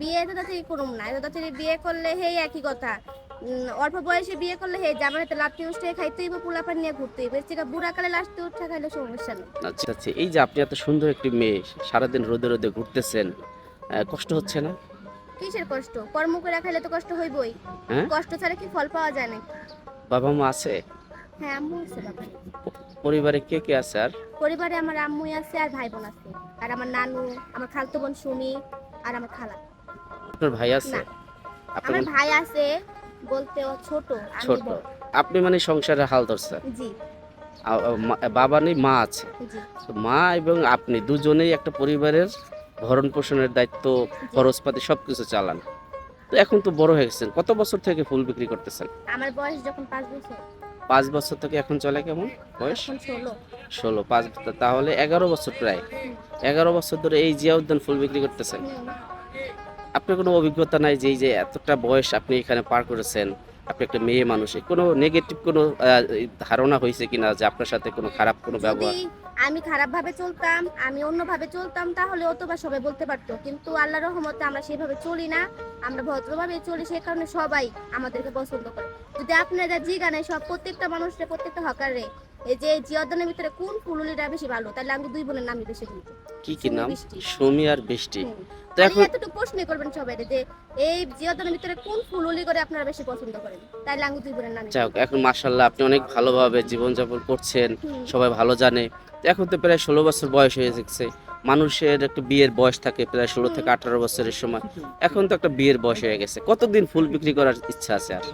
বিয়ে তো তাড়াতাড়ি করুম না। এত তাড়াতাড়ি বিয়ে করলে হেই একই কথা। অল্প বয়সে বিয়ে করলে হে জামানাতে লাত্তি উঠে খাইতে হইব পোলাপান নিয়ে ঘুরতে হইব। এর থেকে বুড়া কালে লাস্টে উঠে খাইলে সমস্যা নেই। আচ্ছা আচ্ছা এই যে আপনি এত সুন্দর একটি মেয়ে সারাদিন রোদে রোদে ঘুরতেছেন কষ্ট হচ্ছে না? কিসের কষ্ট? কর্ম করে খাইলে তো কষ্ট হইবই। হ্যাঁ? কষ্ট ছাড়া কি ফল পাওয়া যায় না বাবা মা আছে? হ্যাঁ আম্মু আছে বাবা। পরিবারে কে কে আছে আর? পরিবারে আমার আম্মুই আছে আর ভাই বোন আছে। আর আমার নানু আমার খালতো বোন সুমি আর আমার খালা। আপনার ভাই আছে? না। আপনি আমার মানে ভাই আছে বলতে ও ছোট ছোট। আপনি মানে সংসারে হাল ধরছেন? জি। বাবা নেই মা আছে। মা এবং আপনি দুজনেই একটা পরিবারের ভরণ পোষণের দায়িত্ব খরচপাতি সবকিছু চালান। তো এখন তো বড় হয়ে গেছেন। কত বছর থেকে ফুল বিক্রি করতেছেন? আমার বয়স যখন পাঁচ বছর। পাঁচ বছর থেকে এখন চলে কেমন? বয়স? ষোলো। পাঁচ বছর তাহলে এগারো বছর প্রায়। এগারো বছর ধরে এই জিয়া উদ্যান ফুল বিক্রি করতেছেন। আপনার কোনো অভিজ্ঞতা নাই যে যে এতটা বয়স আপনি এখানে পার করেছেন আপনি একটা মেয়ে মানুষে কোনো নেগেটিভ কোনো ধারণা হয়েছে কিনা যে আপনার সাথে কোনো খারাপ কোনো ব্যবহার? আমি খারাপ ভাবে চলতাম আমি অন্যভাবে চলতাম তাহলে অত বা সবাই বলতে পারতো। কিন্তু আল্লাহ রহমতে আমরা সেভাবে চলি না আমরা ভদ্রভাবে চলি সেই কারণে সবাই আমাদেরকে পছন্দ করে। যদি আপনারা জিগানে সব প্রত্যেকটা মানুষের প্রত্যেকটা হকারে এই যে জিয়দানের ভিতরে কোন ফুলুলিটা বেশি ভালো? তাহলে আমি দুই বোনের নামই বেশি কি কি নাম? সুমি আর বৃষ্টি। তো এখন এতটুকু প্রশ্ন করবেন সবাই যে এই জিয়দানের ভিতরে কোন ফুলুলি করে আপনারা বেশি পছন্দ করেন? আমি দুই বোনের যাক এখন মার্শাল্লাহ আপনি অনেক ভালোভাবে জীবনযাপন করছেন সবাই ভালো জানে। এখন তো প্রায় ষোলো বছর বয়স হয়ে যাচ্ছে মানুষের একটা বিয়ের বয়স থাকে প্রায় ষোলো থেকে আঠারো বছরের সময়। এখন তো একটা বিয়ের বয়স হয়ে গেছে। কতদিন ফুল বিক্রি করার ইচ্ছা আছে আর?